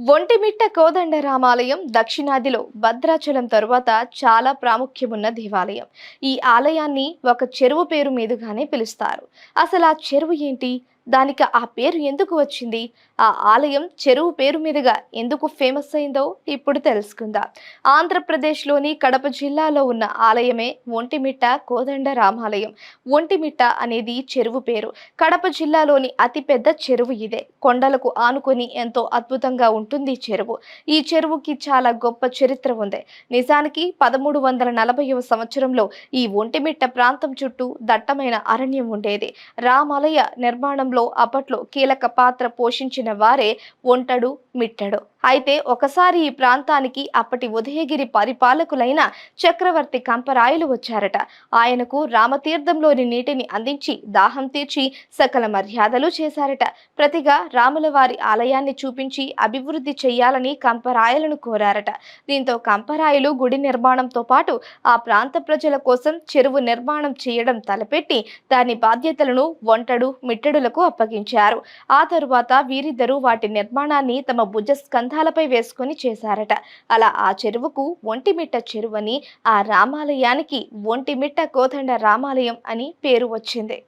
ఒంటిమిట్ట కోదండ రామాలయం దక్షిణాదిలో భద్రాచలం తరువాత చాలా ప్రాముఖ్యమున్న దేవాలయం. ఈ ఆలయాన్ని ఒక చెరువు పేరు మీదుగానే పిలుస్తారు. అసలు ఆ చెరువు ఏంటి? దానికి ఆ పేరు ఎందుకు వచ్చింది? ఆ ఆలయం చెరువు పేరు మీదుగా ఎందుకు ఫేమస్ అయిందో ఇప్పుడు తెలుసుకుందాం. ఆంధ్రప్రదేశ్లోని కడప జిల్లాలో ఉన్న ఆలయమే ఒంటిమిట్ట కోదండ రామాలయం. ఒంటిమిట్ట అనేది చెరువు పేరు. కడప జిల్లాలోని అతిపెద్ద చెరువు ఇదే. కొండలకు ఆనుకొని ఎంతో అద్భుతంగా ఉంటుంది చెరువు. ఈ చెరువుకి చాలా గొప్ప చరిత్ర ఉంది. నిజానికి పదమూడు వందల నలభైవ సంవత్సరంలో ఈ ఒంటిమిట్ట ప్రాంతం చుట్టూ దట్టమైన అరణ్యం ఉండేది. రామాలయ నిర్మాణంలో అప్పట్లో కీలక పాత్ర పోషించిన వారే ఒంటడు మిట్టడు. అయితే ఒకసారి ఈ ప్రాంతానికి అప్పటి ఉదయగిరి పరిపాలకులైన చక్రవర్తి కంపరాయలు వచ్చారట. ఆయనకు రామతీర్థంలోని నీటిని అందించి దాహం తీర్చి సకల మర్యాదలు చేశారట. ప్రతిగా రాముల వారి ఆలయాన్ని చూపించి అభివృద్ధి చేయాలని కంపరాయలను కోరారట. దీంతో కంపరాయలు గుడి నిర్మాణంతో పాటు ఆ ప్రాంత ప్రజల కోసం చెరువు నిర్మాణం చేయడం తలపెట్టి దాని బాధ్యతలను ఒంటడు మిట్టడులకు అప్పగించారు. ఆ తరువాత వీరిద్దరూ వాటి నిర్మాణాన్ని తమ భుజస్కంధ స్కంధాలపై వేసుకొని చేశారట. అలా ఆ చెరువుకు ఒంటిమిట్ట చెరువని ఆ రామాలయానికి ఒంటిమిట్ట కోదండ రామాలయం అని పేరు వచ్చింది.